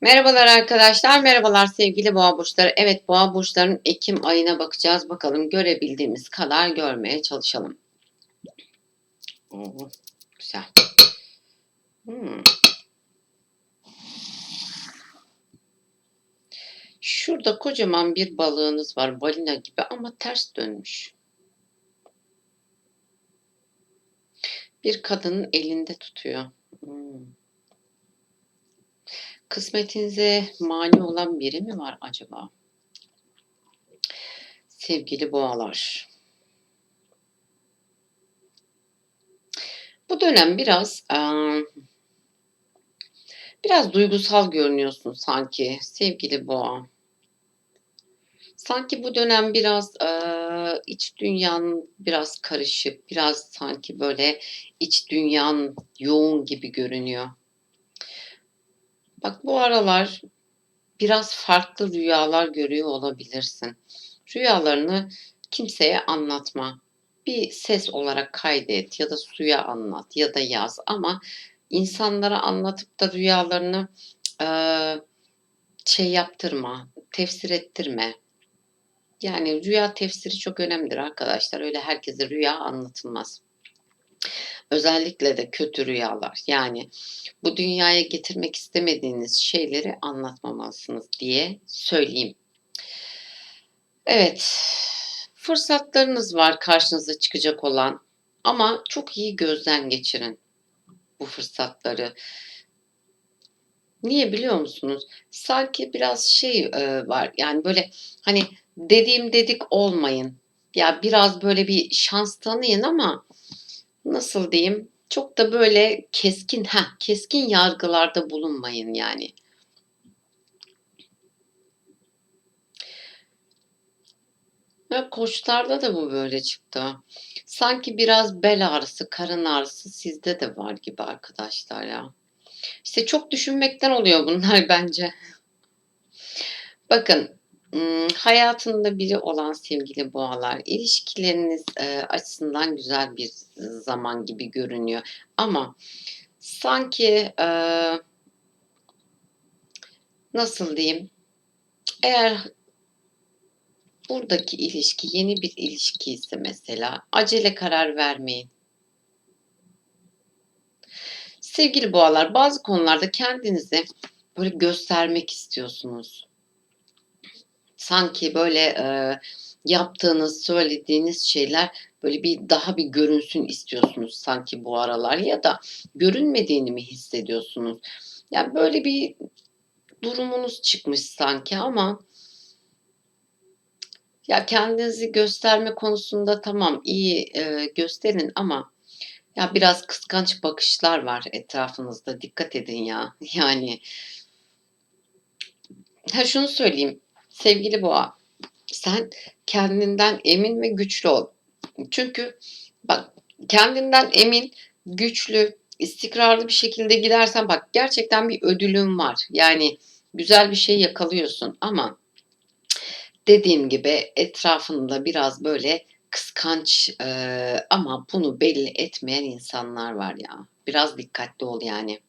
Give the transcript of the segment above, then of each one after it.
Merhabalar arkadaşlar, merhabalar sevgili boğa burçları. Evet, boğa burçlarının Ekim ayına bakacağız. Bakalım görebildiğimiz kadar görmeye çalışalım. Oo, güzel. Hmm. Şurada kocaman bir balığınız var, balina gibi ama ters dönmüş. Bir kadının elinde tutuyor. Hmm. Kısmetinize mani olan biri mi var acaba? Sevgili boğalar. Bu dönem biraz biraz duygusal görünüyorsun sanki sevgili boğa. Sanki bu dönem biraz iç dünyan biraz karışık, biraz sanki böyle iç dünyan yoğun gibi görünüyor. Bak bu aralar biraz farklı rüyalar görüyor olabilirsin. Rüyalarını kimseye anlatma. Bir ses olarak kaydet ya da suya anlat ya da yaz ama insanlara anlatıp da rüyalarını eee, şey yaptırma, tefsir ettirme. Yani rüya tefsiri çok önemlidir arkadaşlar. Öyle herkese rüya anlatılmaz. Özellikle de kötü rüyalar. Yani bu dünyaya getirmek istemediğiniz şeyleri anlatmamalısınız diye söyleyeyim. Evet. Fırsatlarınız var karşınıza çıkacak olan ama çok iyi gözden geçirin bu fırsatları. Niye biliyor musunuz? Sanki biraz şey e, var yani böyle hani dediğim dedik olmayın. Ya biraz böyle bir şans tanıyın ama nasıl diyeyim? Çok da böyle keskin ha keskin yargılarda bulunmayın yani. Ve koçlarda da bu böyle çıktı. Sanki biraz bel ağrısı, karın ağrısı sizde de var gibi arkadaşlar ya. İşte çok düşünmekten oluyor bunlar bence. Bakın, hayatında biri olan sevgili boğalar, ilişkileriniz, eee, açısından güzel bir zaman gibi görünüyor ama sanki, eee nasıl diyeyim? Eğer buradaki ilişki yeni bir ilişkiyse mesela acele karar vermeyin. Sevgili boğalar, bazı konularda kendinizi böyle göstermek istiyorsunuz. Sanki böyle, eee, yaptığınız, söylediğiniz şeyler böyle bir daha bir görünsün istiyorsunuz sanki bu aralar ya da görünmediğini mi hissediyorsunuz? Ya, böyle bir durumunuz çıkmış sanki ama ya, kendinizi gösterme konusunda tamam, iyi, eee, gösterin ama ya, biraz kıskanç bakışlar var etrafınızda. Dikkat edin ya. Yani Ha, şunu söyleyeyim, sevgili boğa, sen kendinden emin ve güçlü ol. Çünkü bak, kendinden emin, güçlü, istikrarlı bir şekilde gidersen bak gerçekten bir ödülün var. Yani güzel bir şey yakalıyorsun ama dediğim gibi etrafında biraz böyle kıskanç, eee, ama bunu belli etmeyen insanlar var ya. Biraz dikkatli ol yani.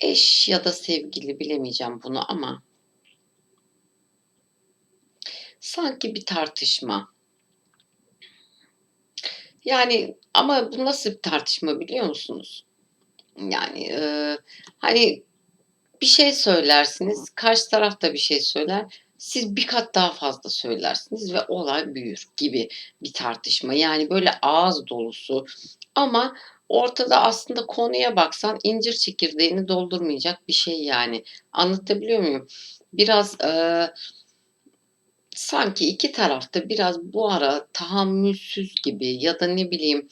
Eş ya da sevgili bilemeyeceğim bunu ama sanki bir tartışma. Yani ama bu nasıl bir tartışma biliyor musunuz? Yani, eee, hani bir şey söylersiniz, karşı taraf da bir şey söyler, siz bir kat daha fazla söylersiniz ve olay büyür gibi bir tartışma. Yani böyle ağız dolusu ama ortada aslında konuya baksan incir çekirdeğini doldurmayacak bir şey yani. Anlatabiliyor muyum? Biraz, eee, sanki iki taraf da biraz bu ara tahammülsüz gibi ya da ne bileyim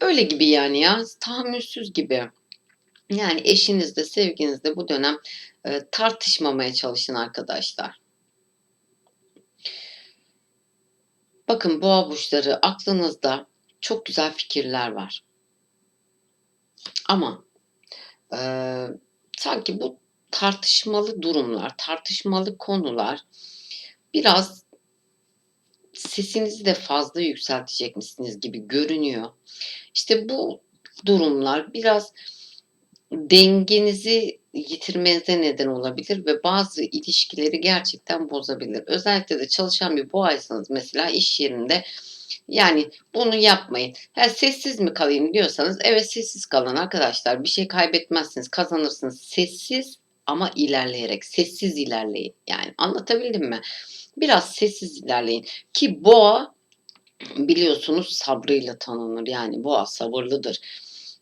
öyle gibi yani ya, tahammülsüz gibi. Yani eşinizle, sevgilinizle bu dönem, eee, tartışmamaya çalışın arkadaşlar. Bakın boğa burçları aklınızda çok güzel fikirler var. Ama, eee, sanki bu tartışmalı durumlar, tartışmalı konular biraz sesinizi de fazla yükseltecekmişsiniz gibi görünüyor. İşte bu durumlar biraz dengenizi yitirmenize neden olabilir ve bazı ilişkileri gerçekten bozabilir. Özellikle de çalışan bir boğaysanız mesela iş yerinde yani bunu yapmayın. Ha, sessiz mi kalayım diyorsanız evet sessiz kalın arkadaşlar. Bir şey kaybetmezsiniz, kazanırsınız. Sessiz ama ilerleyerek, sessiz ilerleyin. Yani anlatabildim mi? Biraz sessiz ilerleyin ki boğa biliyorsunuz sabrıyla tanınır. Yani boğa sabırlıdır.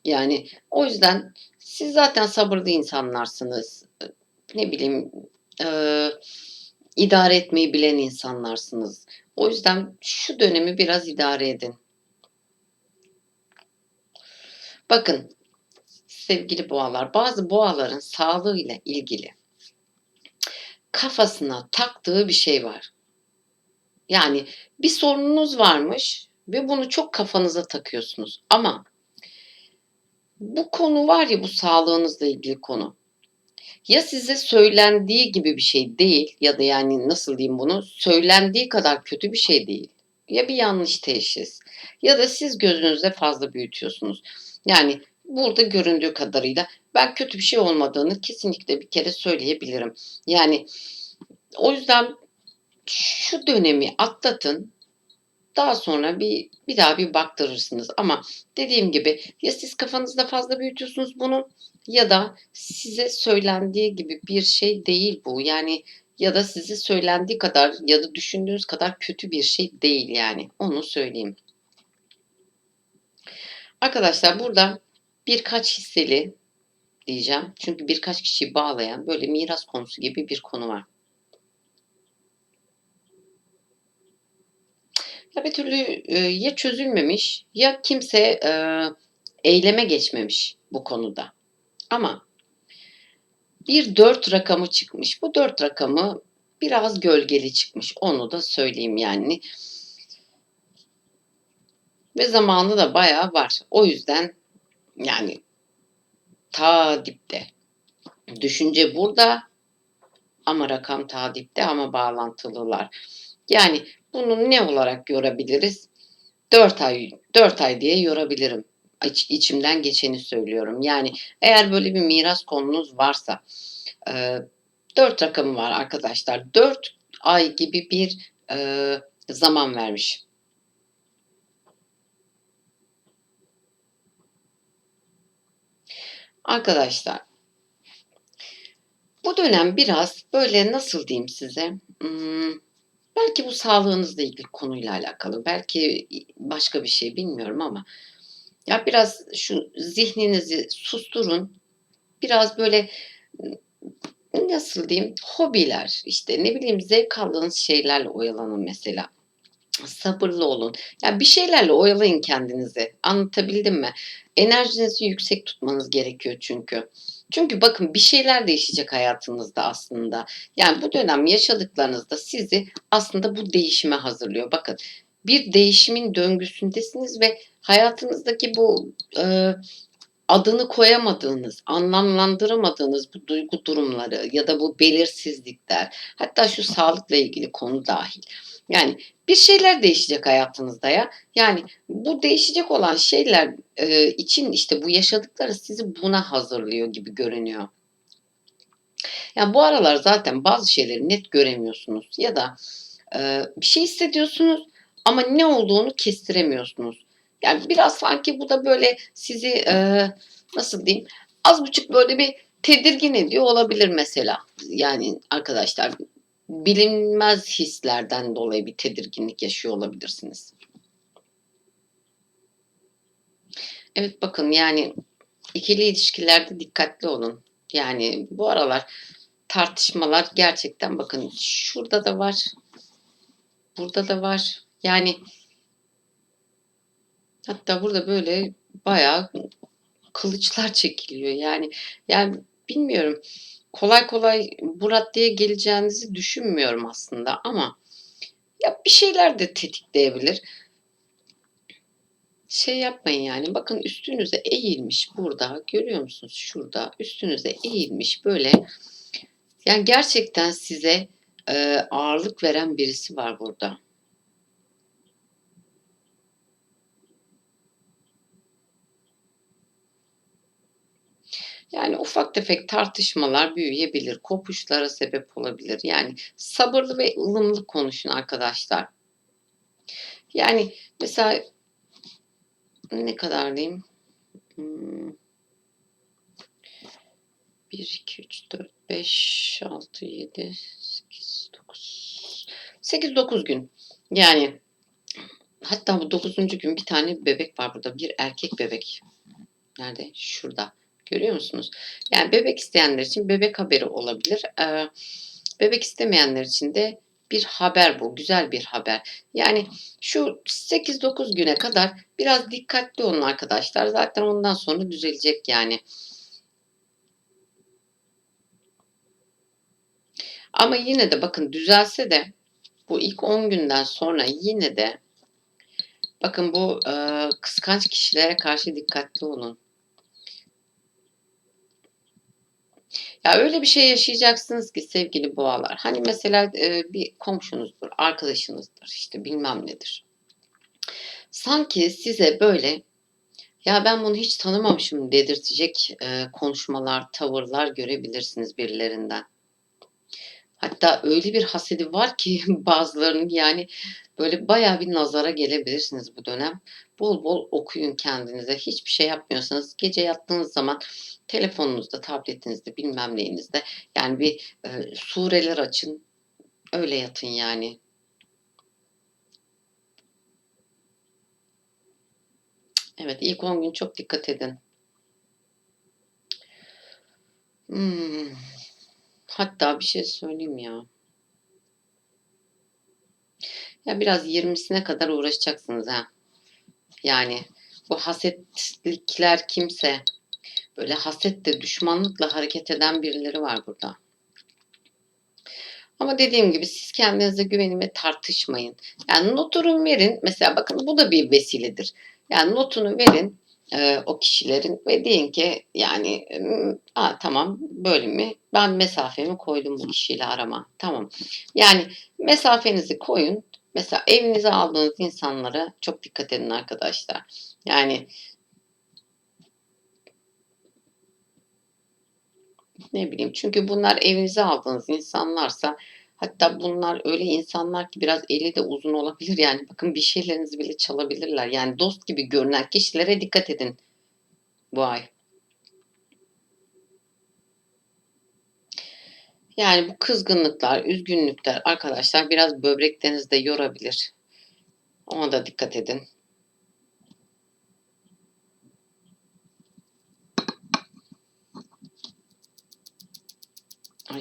Yani o yüzden siz zaten sabırlı insanlarsınız. Ne bileyim eee, idare etmeyi bilen insanlarsınız. O yüzden şu dönemi biraz idare edin. Bakın sevgili boğalar, bazı boğaların sağlığıyla ilgili kafasına taktığı bir şey var. Yani bir sorununuz varmış ve bunu çok kafanıza takıyorsunuz. Ama bu konu var ya bu sağlığınızla ilgili konu. Ya size söylendiği gibi bir şey değil ya da yani nasıl diyeyim bunu söylendiği kadar kötü bir şey değil. Ya bir yanlış teşhis ya da siz gözünüzde fazla büyütüyorsunuz. Yani burada göründüğü kadarıyla ben kötü bir şey olmadığını kesinlikle bir kere söyleyebilirim. Yani o yüzden şu dönemi atlatın. Daha sonra bir bir daha bir baktırırsınız. Ama dediğim gibi ya siz kafanızda fazla büyütüyorsunuz bunu ya da size söylendiği gibi bir şey değil bu. Yani ya da size söylendiği kadar ya da düşündüğünüz kadar kötü bir şey değil yani. Onu söyleyeyim. Arkadaşlar burada birkaç hisseli diyeceğim. Çünkü birkaç kişiyi bağlayan böyle miras konusu gibi bir konu var. Ya bir türlü e, ya çözülmemiş ya kimse e, eyleme geçmemiş bu konuda. Ama bir dört rakamı çıkmış. Bu dört rakamı biraz gölgeli çıkmış. Onu da söyleyeyim yani. Ve zamanı da bayağı var. O yüzden yani ta dipte. Düşünce burada ama rakam ta dipte ama bağlantılılar. Yani bunu ne olarak yorabiliriz? 4 ay 4 ay diye yorabilirim. İç, içimden geçeni söylüyorum. Yani eğer böyle bir miras konunuz varsa e, 4 rakamı var arkadaşlar. 4 ay gibi bir e, zaman vermiş. Arkadaşlar bu dönem biraz böyle nasıl diyeyim size? Hmm, belki bu sağlığınızla ilgili konuyla alakalı. Belki başka bir şey bilmiyorum ama ya biraz şu zihninizi susturun. Biraz böyle nasıl diyeyim hobiler işte ne bileyim zevk aldığınız şeylerle oyalanın mesela. Sabırlı olun. Ya bir şeylerle oyalayın kendinizi. Anlatabildim mi? Enerjinizi yüksek tutmanız gerekiyor çünkü. Çünkü bakın bir şeyler değişecek hayatınızda aslında. Yani bu dönem yaşadıklarınızda sizi aslında bu değişime hazırlıyor. Bakın bir değişimin döngüsündesiniz ve hayatınızdaki bu e, adını koyamadığınız, anlamlandıramadığınız bu duygu durumları ya da bu belirsizlikler, hatta şu sağlıkla ilgili konu dahil. Yani bir şeyler değişecek hayatınızda ya. Yani bu değişecek olan şeyler e, için işte bu yaşadıkları sizi buna hazırlıyor gibi görünüyor. Yani bu aralar zaten bazı şeyleri net göremiyorsunuz ya da e, bir şey hissediyorsunuz ama ne olduğunu kestiremiyorsunuz. Yani biraz sanki bu da böyle sizi e, nasıl diyeyim az buçuk böyle bir tedirgin ediyor olabilir mesela. Yani arkadaşlar bilinmez hislerden dolayı bir tedirginlik yaşıyor olabilirsiniz. Evet bakın yani ikili ilişkilerde dikkatli olun. Yani bu aralar tartışmalar gerçekten bakın şurada da var. Burada da var. Yani hatta burada böyle bayağı kılıçlar çekiliyor. Yani yani bilmiyorum kolay kolay bu raddeye geleceğinizi düşünmüyorum aslında ama ya bir şeyler de tetikleyebilir. Şey yapmayın yani bakın üstünüze eğilmiş burada görüyor musunuz şurada üstünüze eğilmiş böyle yani gerçekten size e, ağırlık veren birisi var burada. Yani ufak tefek tartışmalar büyüyebilir, kopuşlara sebep olabilir. Yani sabırlı ve ılımlı konuşun arkadaşlar. Yani mesela ne kadar diyeyim? Hımm. 1, 2, 3, 4, 5, 6, 7, 8, 9, 8-9 gün. Yani hatta bu 9'uncu gün bir tane bebek var burada. Bir erkek bebek. Nerede? Şurada. Görüyor musunuz? Yani bebek isteyenler için bebek haberi olabilir. Eee, bebek istemeyenler için de bir haber bu. Güzel bir haber. Yani şu 8-9 güne kadar biraz dikkatli olun arkadaşlar. Zaten ondan sonra düzelecek yani. Ama yine de bakın düzelse de bu ilk 10 günden sonra yine de bakın bu, eee, kıskanç kişilere karşı dikkatli olun. Ya, öyle bir şey yaşayacaksınız ki sevgili boğalar, hani, mesela, eee, bir komşunuzdur, arkadaşınızdır, işte, bilmem nedir. Sanki size böyle, "Ya, ben bunu hiç tanımamışım." dedirtecek, eee, konuşmalar, tavırlar görebilirsiniz birilerinden. Hatta öyle bir hasedi var ki bazılarının, yani, böyle bayağı bir nazara gelebilirsiniz bu dönem. Bol bol okuyun kendinize. Hiçbir şey yapmıyorsanız gece yattığınız zaman telefonunuzda, tabletinizde, bilmem neyinizde, yani, bir, eee, sureler açın, öyle yatın yani. Evet, ilk 10 gün çok dikkat edin. Hımm. Hatta bir şey söyleyeyim ya. Ya, biraz 20'sine kadar uğraşacaksınız ha. Yani, bu hasetlikler kimse, böyle hasetle, düşmanlıkla hareket eden birileri var burada. Ama dediğim gibi siz kendinize güvenin ve tartışmayın. Yani notunu verin. Mesela bakın bu da bir vesiledir. Yani notunu verin, eee, o kişilerin ve deyin ki yani, "A, tamam, böyle mi? Ben mesafemi koydum bu kişiyle arama." Tamam. Yani mesafenizi koyun. Mesela evinize aldığınız insanlara çok dikkat edin arkadaşlar. Yani Ne bileyim, çünkü bunlar evinize aldığınız insanlarsa hatta bunlar öyle insanlar ki biraz eli de uzun olabilir. Yani bakın bir şeylerinizi bile çalabilirler. Yani dost gibi görünen kişilere dikkat edin bu ay. Yani bu kızgınlıklar, üzgünlükler arkadaşlar biraz böbreklerinizi de yorabilir. Ona da dikkat edin.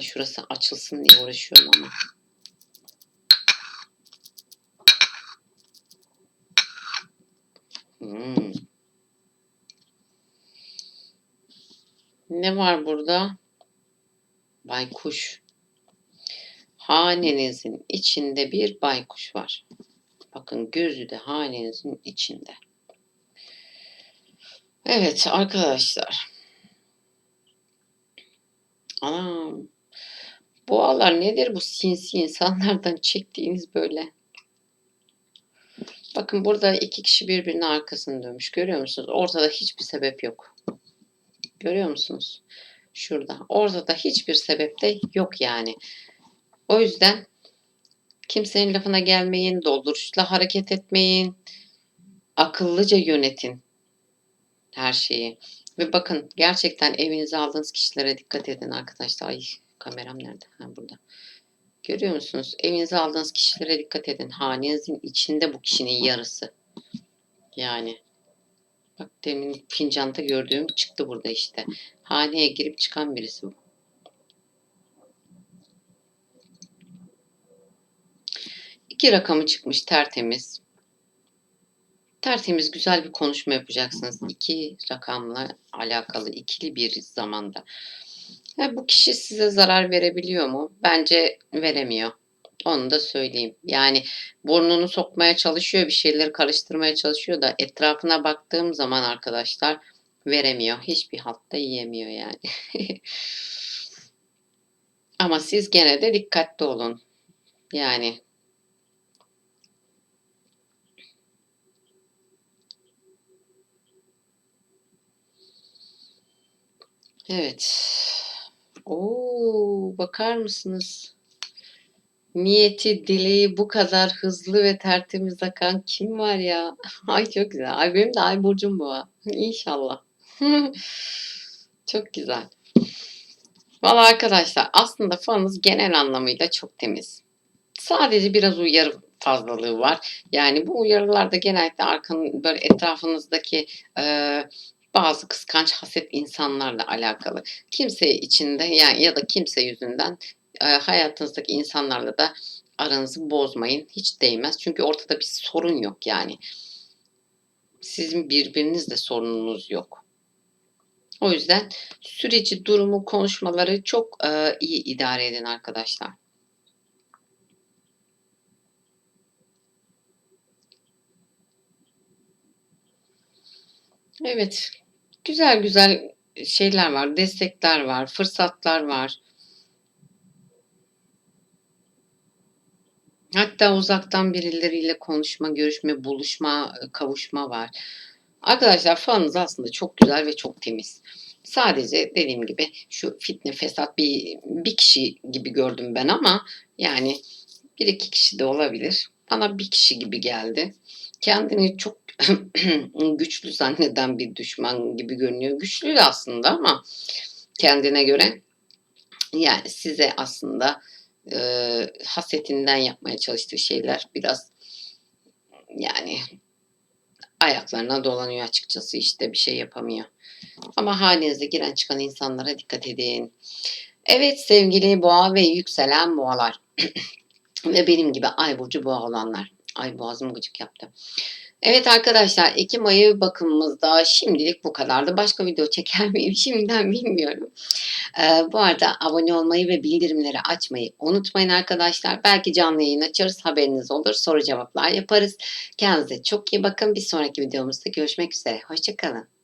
Ay, şurası açılsın diye uğraşıyorum ama. Hımm. Ne var burada? Baykuş. Hanenizin içinde bir baykuş var. Bakın gözü de hanenizin içinde. Evet arkadaşlar. Boğalar nedir bu sinsi insanlardan çektiğiniz böyle? Bakın burada 2 kişi birbirinin arkasını dönmüş. Görüyor musunuz? Ortada hiçbir sebep yok. Görüyor musunuz? Şurada. Ortada hiçbir sebep de yok yani. O yüzden kimsenin lafına gelmeyin, dolduruşla hareket etmeyin. Akıllıca yönetin her şeyi. Ve bakın gerçekten evinize aldığınız kişilere dikkat edin arkadaşlar. Ay kameram nerede? Ha burada. Görüyor musunuz? Evinize aldığınız kişilere dikkat edin. Hanenizin içinde bu kişinin yarısı. Yani. Bak demin fincanda gördüğüm çıktı burada işte. Haneye girip çıkan birisi bu. İki rakamı çıkmış tertemiz. Tertemiz güzel bir konuşma yapacaksınız. İki rakamla alakalı ikili bir zamanda. Ya, bu kişi size zarar verebiliyor mu? Bence veremiyor. Onu da söyleyeyim. Yani burnunu sokmaya çalışıyor, bir şeyleri karıştırmaya çalışıyor da etrafına baktığım zaman arkadaşlar veremiyor. Hiçbir halt da yiyemiyor yani. Ama siz gene de dikkatli olun. Yani Evet. Oo, bakar mısınız? Niyeti, dileği bu kadar hızlı ve tertemiz akan kim var ya? Ay çok güzel. Ay benim de ay burcum boğa. İnşallah. çok güzel. Valla arkadaşlar aslında falınız genel anlamıyla çok temiz. Sadece biraz uyarı fazlalığı var. Yani bu uyarılar da genellikle arkanın böyle etrafınızdaki eee, bazı kıskanç haset insanlarla alakalı. Kimse içinde yani ya da kimse yüzünden eee, hayatınızdaki insanlarla da aranızı bozmayın. Hiç değmez. Çünkü ortada bir sorun yok yani. Sizin birbirinizle sorununuz yok. O yüzden süreci, durumu, konuşmaları çok eee, iyi idare edin arkadaşlar. Evet. Güzel güzel şeyler var, destekler var, fırsatlar var. Hatta uzaktan birileriyle konuşma, görüşme, buluşma, eee, kavuşma var. Arkadaşlar falınız aslında çok güzel ve çok temiz. Sadece dediğim gibi şu fitne fesat bir bir kişi gibi gördüm ben ama yani 1-2 kişi de olabilir. Bana bir kişi gibi geldi. Kendini çok güçlü zanneden bir düşman gibi görünüyor. Güçlü aslında ama kendine göre. Yani size aslında, eee, hasetinden yapmaya çalıştığı şeyler biraz yani ayaklarına dolanıyor açıkçası. İşte bir şey yapamıyor. Ama hanenize giren çıkan insanlara dikkat edin. Evet sevgili boğa ve yükselen boğalar ve benim gibi ay burcu boğa olanlar. Ay boğazım gıcık yaptı. Evet arkadaşlar ekim ayı bakımımızda şimdilik bu kadardı. Başka video çeker miyim şimdiden bilmiyorum. Eee, bu arada abone olmayı ve bildirimleri açmayı unutmayın arkadaşlar. Belki canlı yayın açarız haberiniz olur. Soru cevaplar yaparız. Kendinize çok iyi bakın. Bir sonraki videomuzda görüşmek üzere. Hoşça kalın.